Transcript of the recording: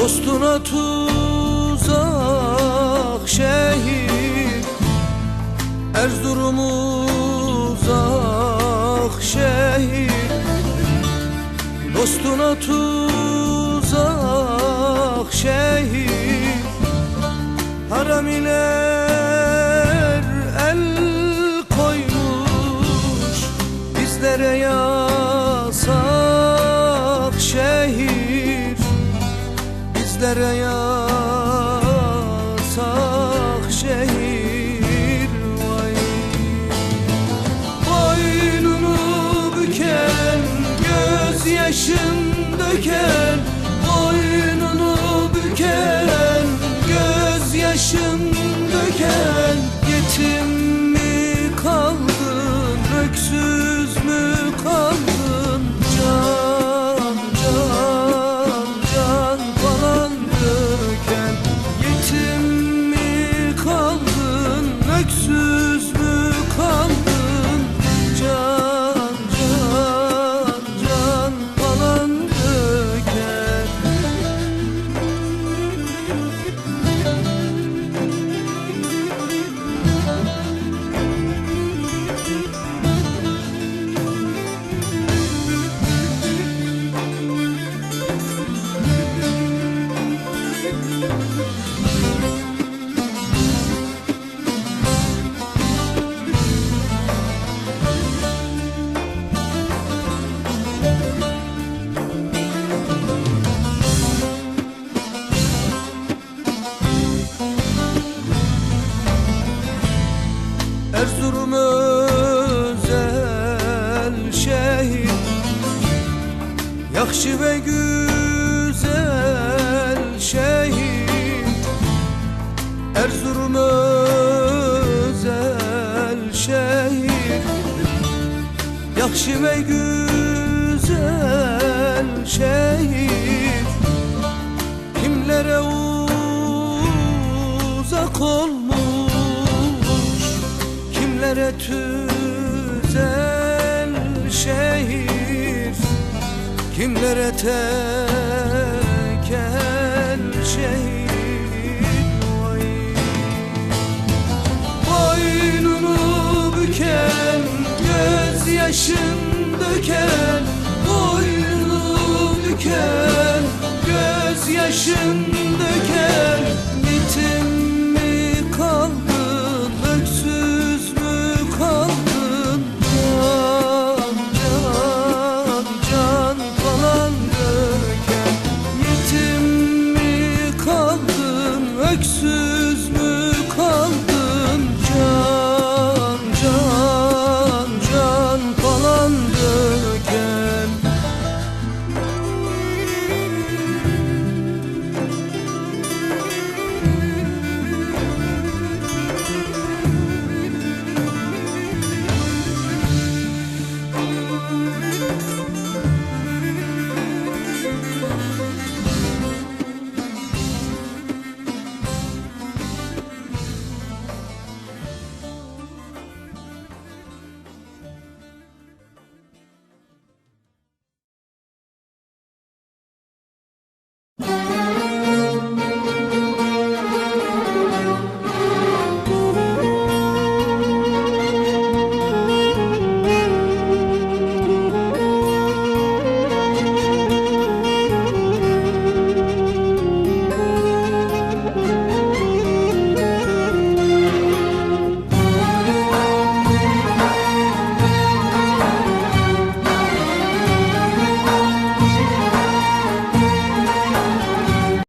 Dostuna tuzak şehir Erzurum uzak şehir Dostuna tuzak şehir Haramiler Bizlere yasak şehir Vay. Boynunu büken Gözyaşın döken Boynunu büken Gözyaşın döken Yetim Erzurum özel şehir. Yakşı ve güzel şehir. Erzurum özel şehir. Yakşı ve güzel tüzel şehir. Kimlere tekel şehir? Vay Boynunu büken Gözyaşın döken. Boynunu büken Gözyaşın